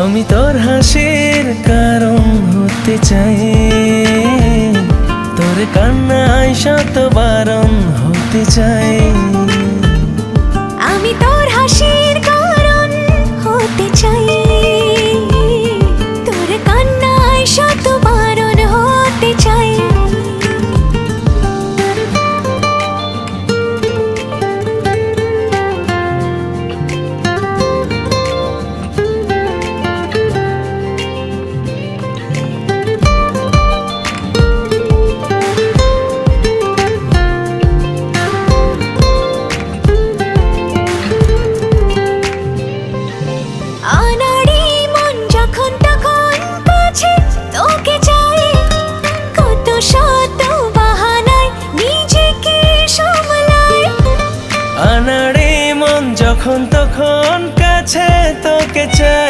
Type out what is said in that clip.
আমি তোর হাসির কারণ হতে চাই। তোর কান্নায় শত বারণ হতে চাই। আনাড়ে মন যখন তখন কাছে তোকে চাই।